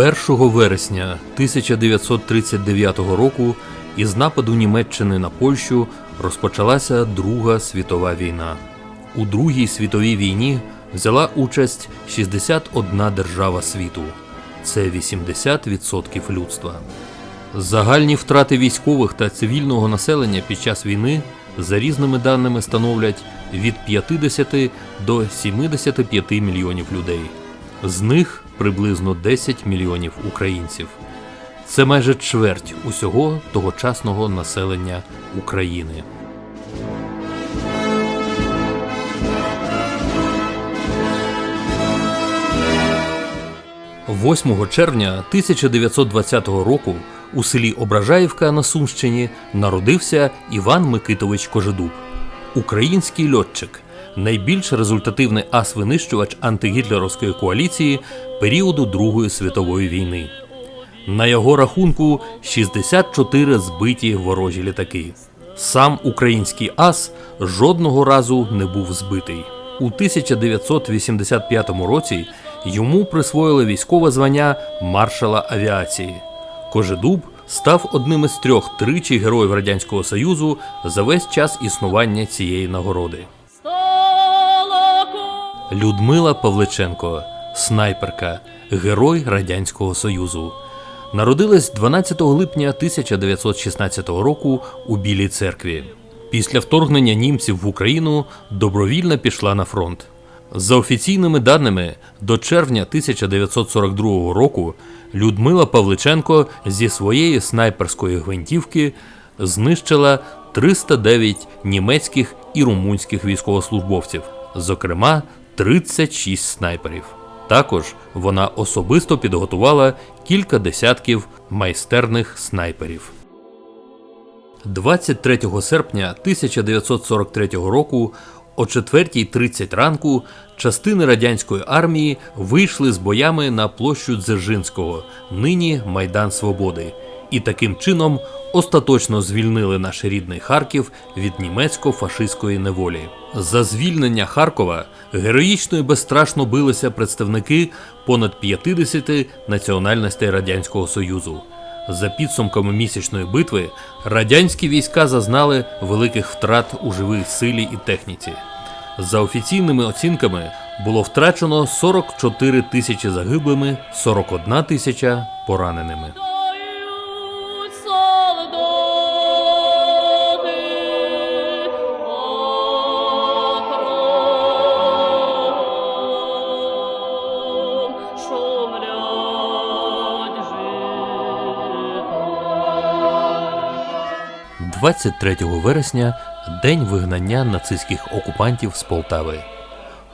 1 вересня 1939 року із нападу Німеччини на Польщу розпочалася Друга світова війна. У Другій світовій війні взяла участь 61 держава світу. Це 80% людства. Загальні втрати військових та цивільного населення під час війни за різними даними становлять від 50 до 75 мільйонів людей. З них приблизно 10 мільйонів українців. Це майже чверть усього тогочасного населення України. 8 червня 1920 року у селі Ображаївка на Сумщині народився Іван Микитович Кожедуб, український льотчик, найбільш результативний ас-винищувач антигітлерівської коаліції періоду Другої світової війни. На його рахунку 64 збиті ворожі літаки. Сам український ас жодного разу не був збитий. У 1985 році йому присвоїли військове звання маршала авіації. Кожедуб став одним із трьох тричі героїв Радянського Союзу за весь час існування цієї нагороди. Людмила Павличенко, снайперка, герой Радянського Союзу. Народилась 12 липня 1916 року у Білій церкві. Після вторгнення німців в Україну добровільно пішла на фронт. За офіційними даними, до червня 1942 року Людмила Павличенко зі своєї снайперської гвинтівки знищила 309 німецьких і румунських військовослужбовців, зокрема 36 снайперів. Також вона особисто підготувала кілька десятків майстерних снайперів. 23 серпня 1943 року о 4.30 ранку частини радянської армії вийшли з боями на площу Дзержинського, нині Майдан Свободи, і таким чином остаточно звільнили наш рідний Харків від німецько-фашистської неволі. За звільнення Харкова героїчно і безстрашно билися представники понад 50 національностей Радянського Союзу. За підсумками місячної битви радянські війська зазнали великих втрат у живій силі і техніці. За офіційними оцінками було втрачено 44 тисячі загиблими, 41 тисяча пораненими. 23 вересня день вигнання нацистських окупантів з Полтави.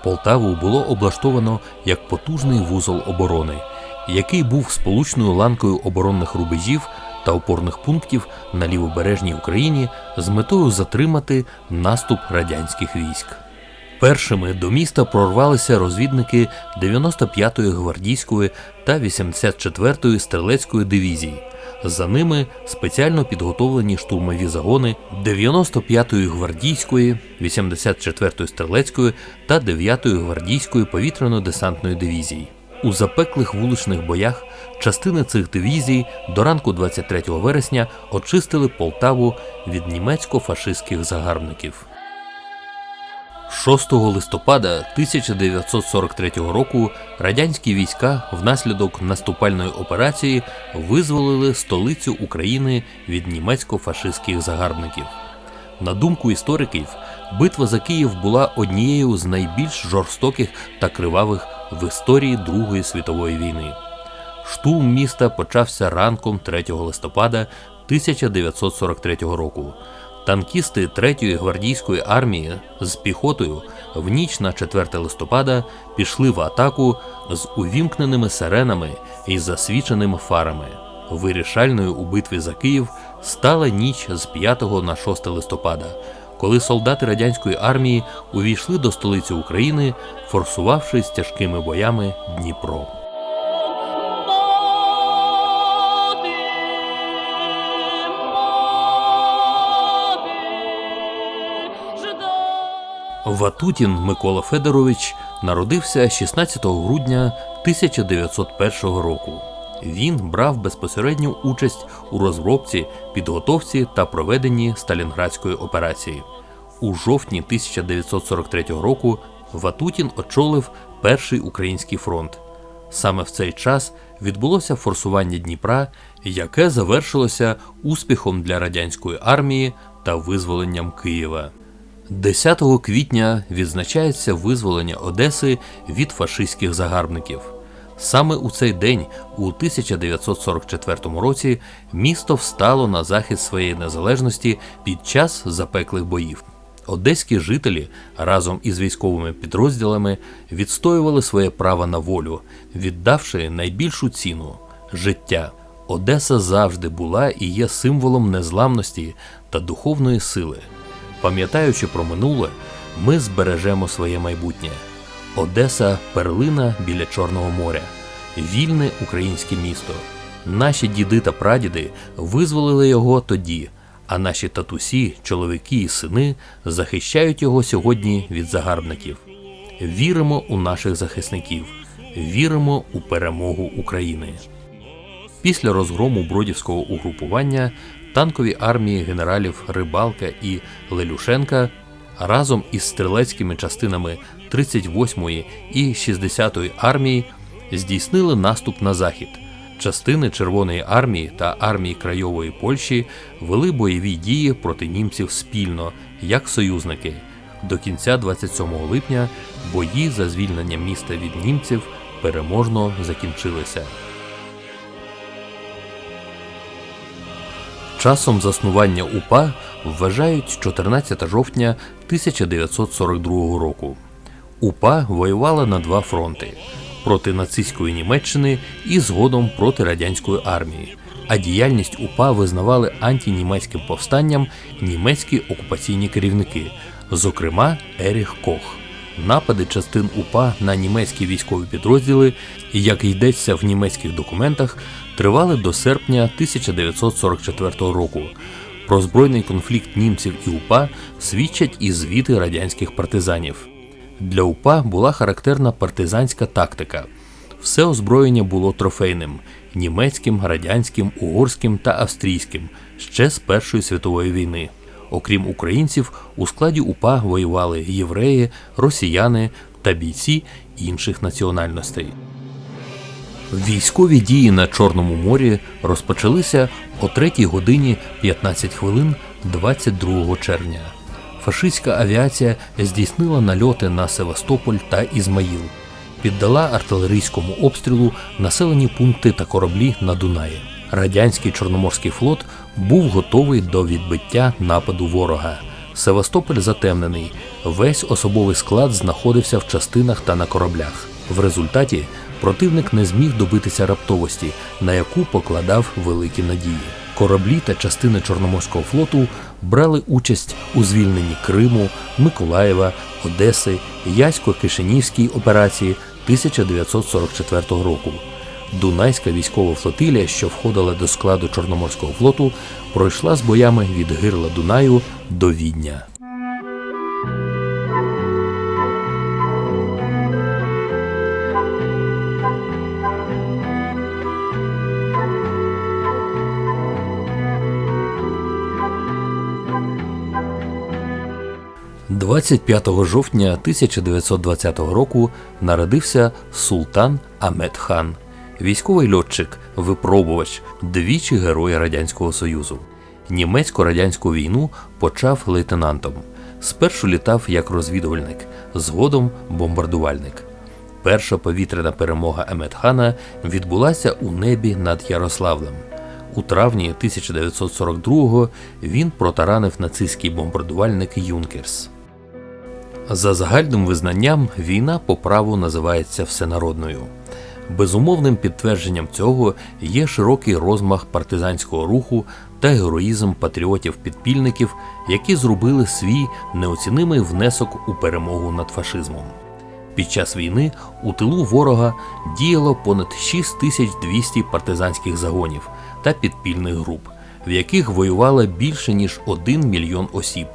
Полтаву було облаштовано як потужний вузол оборони, який був сполучною ланкою оборонних рубежів та опорних пунктів на лівобережній Україні з метою затримати наступ радянських військ. Першими до міста прорвалися розвідники 95-ї гвардійської та 84-ї стрілецької дивізій. За ними спеціально підготовлені штурмові загони 95-ї гвардійської, 84-ї стрілецької та 9-ї гвардійської повітряно-десантної дивізій. У запеклих вуличних боях частини цих дивізій до ранку 23 вересня очистили Полтаву від німецько-фашистських загарбників. 6 листопада 1943 року радянські війська внаслідок наступальної операції визволили столицю України від німецько-фашистських загарбників. На думку істориків, битва за Київ була однією з найбільш жорстоких та кривавих в історії Другої світової війни. Штурм міста почався ранком 3 листопада 1943 року. Танкісти 3-ї гвардійської армії з піхотою в ніч на 4 листопада пішли в атаку з увімкненими сиренами і засвіченими фарами. Вирішальною у битві за Київ стала ніч з 5 на 6 листопада, коли солдати радянської армії увійшли до столиці України, форсувавшись тяжкими боями Дніпро. Ватутін Микола Федорович народився 16 грудня 1901 року. Він брав безпосередню участь у розробці, підготовці та проведенні Сталінградської операції. У жовтні 1943 року Ватутін очолив перший український фронт. Саме в цей час відбулося форсування Дніпра, яке завершилося успіхом для радянської армії та визволенням Києва. 10 квітня відзначається визволення Одеси від фашистських загарбників. Саме у цей день, у 1944 році, місто встало на захист своєї незалежності під час запеклих боїв. Одеські жителі разом із військовими підрозділами відстоювали своє право на волю, віддавши найбільшу ціну життя. Одеса завжди була і є символом незламності та духовної сили. Пам'ятаючи про минуле, ми збережемо своє майбутнє. Одеса перлина біля Чорного моря, вільне українське місто. Наші діди та прадіди визволили його тоді, а наші татусі, чоловіки і сини захищають його сьогодні від загарбників. Віримо у наших захисників, віримо у перемогу України. Після розгрому бродівського угрупування танкові армії генералів Рибалка і Лелюшенка разом із стрілецькими частинами 38-ї і 60-ї армії здійснили наступ на захід. Частини Червоної армії та армії Крайової Польщі вели бойові дії проти німців спільно, як союзники. До кінця 27 липня бої за звільнення міста від німців переможно закінчилися. Часом заснування УПА вважають 14 жовтня 1942 року. УПА воювала на два фронти проти нацистської Німеччини і згодом проти радянської армії. А діяльність УПА визнавали антинімецьким повстанням німецькі окупаційні керівники, зокрема Еріх Кох. Напади частин УПА на німецькі військові підрозділи, як йдеться в німецьких документах, тривали до серпня 1944 року. Про збройний конфлікт німців і УПА свідчать і звіти радянських партизанів. Для УПА була характерна партизанська тактика. Все озброєння було трофейним німецьким, радянським, угорським та австрійським ще з Першої світової війни. Окрім українців, у складі УПА воювали євреї, росіяни та бійці інших національностей. Військові дії на Чорному морі розпочалися о 3 годині 15 хвилин 22 червня. Фашистська авіація здійснила нальоти на Севастополь та Ізмаїл, піддала артилерійському обстрілу населені пункти та кораблі на Дунаї. Радянський Чорноморський флот був готовий до відбиття нападу ворога. Севастополь затемнений. Весь особовий склад знаходився в частинах та на кораблях. В результаті противник не зміг добитися раптовості, на яку покладав великі надії. Кораблі та частини Чорноморського флоту брали участь у звільненні Криму, Миколаєва, Одеси, Ясько-Кишинівській операції 1944 року. Дунайська військова флотилія, що входила до складу Чорноморського флоту, пройшла з боями від гирла Дунаю до Відня. – 25 жовтня 1920 року народився султан Амет хан, військовий льотчик, випробувач, двічі герой Радянського Союзу. Німецько-радянську війну почав лейтенантом. Спершу літав як розвідувальник, згодом бомбардувальник. Перша повітряна перемога Емет-хана відбулася у небі над Ярославлем. У травні 1942-го він протаранив нацистський бомбардувальник Юнкерс. За загальним визнанням, війна по праву називається всенародною. Безумовним підтвердженням цього є широкий розмах партизанського руху та героїзм патріотів-підпільників, які зробили свій неоцінимий внесок у перемогу над фашизмом. Під час війни у тилу ворога діяло понад 6200 партизанських загонів та підпільних груп, в яких воювало більше ніж 1 мільйон осіб,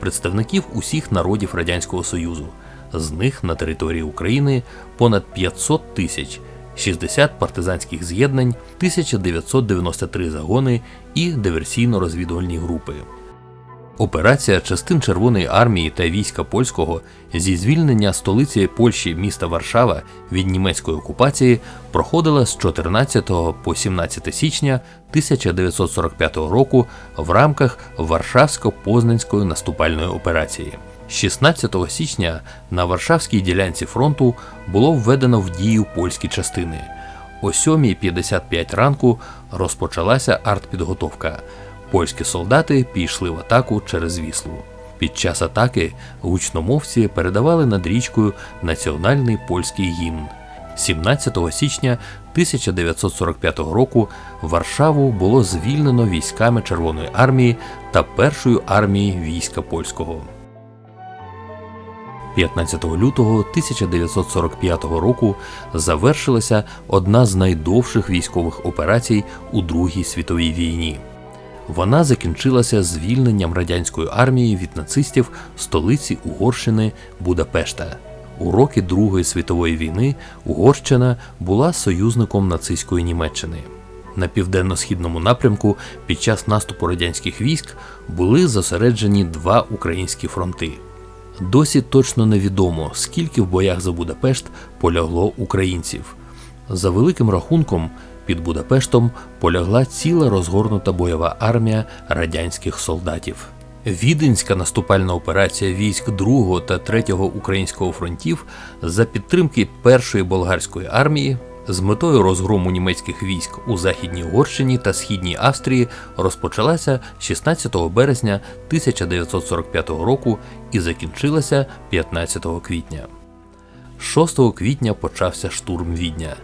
представників усіх народів Радянського Союзу. З них на території України понад 500 тисяч, 60 партизанських з'єднань, 1993 загони і диверсійно-розвідувальні групи. Операція частин Червоної армії та війська польського зі звільнення столиці Польщі міста Варшава від німецької окупації проходила з 14 по 17 січня 1945 року в рамках Варшавсько-Познанської наступальної операції. 16 січня на Варшавській ділянці фронту було введено в дію польські частини. О 7.55 ранку розпочалася артпідготовка. Польські солдати пішли в атаку через Віслу. Під час атаки гучномовці передавали над річкою національний польський гімн. 17 січня 1945 року Варшаву було звільнено військами Червоної армії та Першої армії війська польського. 15 лютого 1945 року завершилася одна з найдовших військових операцій у Другій світовій війні. Вона закінчилася звільненням радянської армії від нацистів столиці Угорщини Будапешта. У роки Другої світової війни Угорщина була союзником нацистської Німеччини. На південно-східному напрямку під час наступу радянських військ були зосереджені два українські фронти. Досі точно невідомо, скільки в боях за Будапешт полягло українців. За великим рахунком, під Будапештом полягла ціла розгорнута бойова армія радянських солдатів. Віденська наступальна операція військ 2 та 3 українського фронтів за підтримки першої болгарської армії з метою розгрому німецьких військ у Західній Угорщині та Східній Австрії розпочалася 16 березня 1945 року і закінчилася 15 квітня. 6 квітня почався штурм Відня.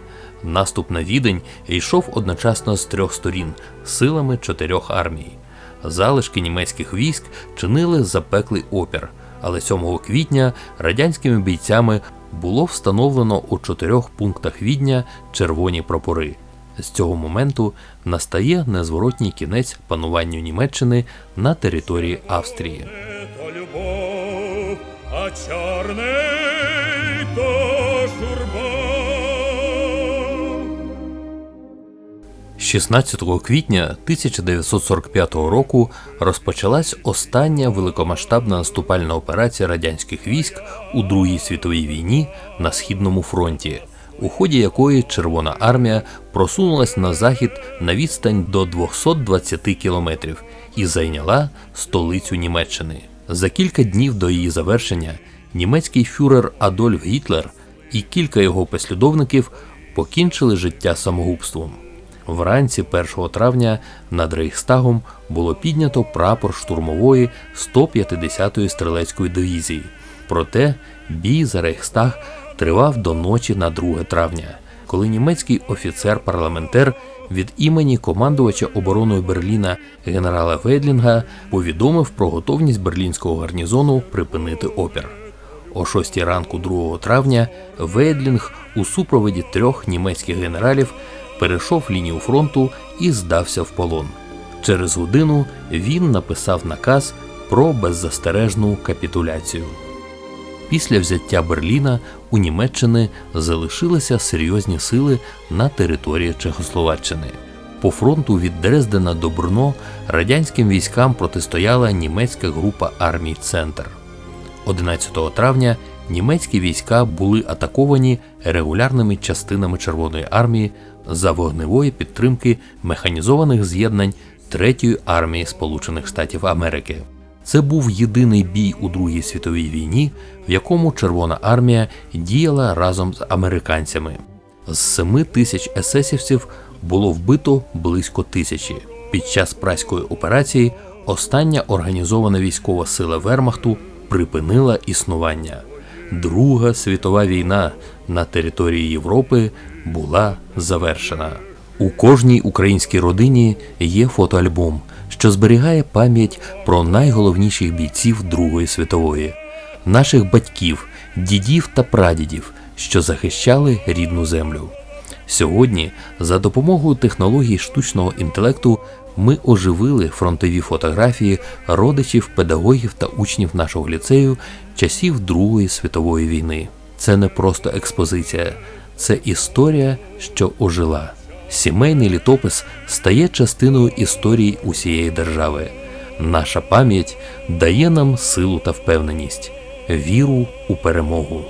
Наступ на Відень йшов одночасно з трьох сторін силами чотирьох армій. Залишки німецьких військ чинили запеклий опір, але 7 квітня радянськими бійцями було встановлено у чотирьох пунктах Відня червоні прапори. З цього моменту настає незворотній кінець пануванню Німеччини на території Австрії. 16 квітня 1945 року розпочалась остання великомасштабна наступальна операція радянських військ у Другій світовій війні на східному фронті, у ході якої Червона армія просунулась на захід на відстань до 220 кілометрів і зайняла столицю Німеччини. За кілька днів до її завершення німецький фюрер Адольф Гітлер і кілька його послідовників покінчили життя самогубством. Вранці 1 травня над Рейхстагом було піднято прапор штурмової 150-ї стрілецької дивізії. Проте бій за Рейхстаг тривав до ночі на 2 травня, коли німецький офіцер-парламентер від імені командувача обороною Берліна генерала Вейдлінга повідомив про готовність берлінського гарнізону припинити опір. О 6 ранку 2 травня Вейдлінг у супроводі трьох німецьких генералів перейшов лінію фронту і здався в полон. Через годину він написав наказ про беззастережну капітуляцію. Після взяття Берліна у Німеччини залишилися серйозні сили на території Чехословаччини. По фронту від Дрездена до Брно радянським військам протистояла німецька група армій Центр. 11 травня німецькі війська були атаковані регулярними частинами Червоної армії за вогневої підтримки механізованих з'єднань Третьої армії Сполучених Штатів Америки. Це був єдиний бій у Другій світовій війні, в якому Червона армія діяла разом з американцями. З 7 тисяч есесівців було вбито близько тисячі. Під час праської операції остання організована військова сила Вермахту припинила існування. Друга світова війна на території Європи була завершена. У кожній українській родині є фотоальбом, що зберігає пам'ять про найголовніших бійців Другої світової, наших батьків, дідів та прадідів, що захищали рідну землю. Сьогодні, за допомогою технологій штучного інтелекту, ми оживили фронтові фотографії родичів, педагогів та учнів нашого ліцею часів Другої світової війни. Це не просто експозиція, це історія, що ожила. Сімейний літопис стає частиною історії усієї держави. Наша пам'ять дає нам силу та впевненість, віру у перемогу.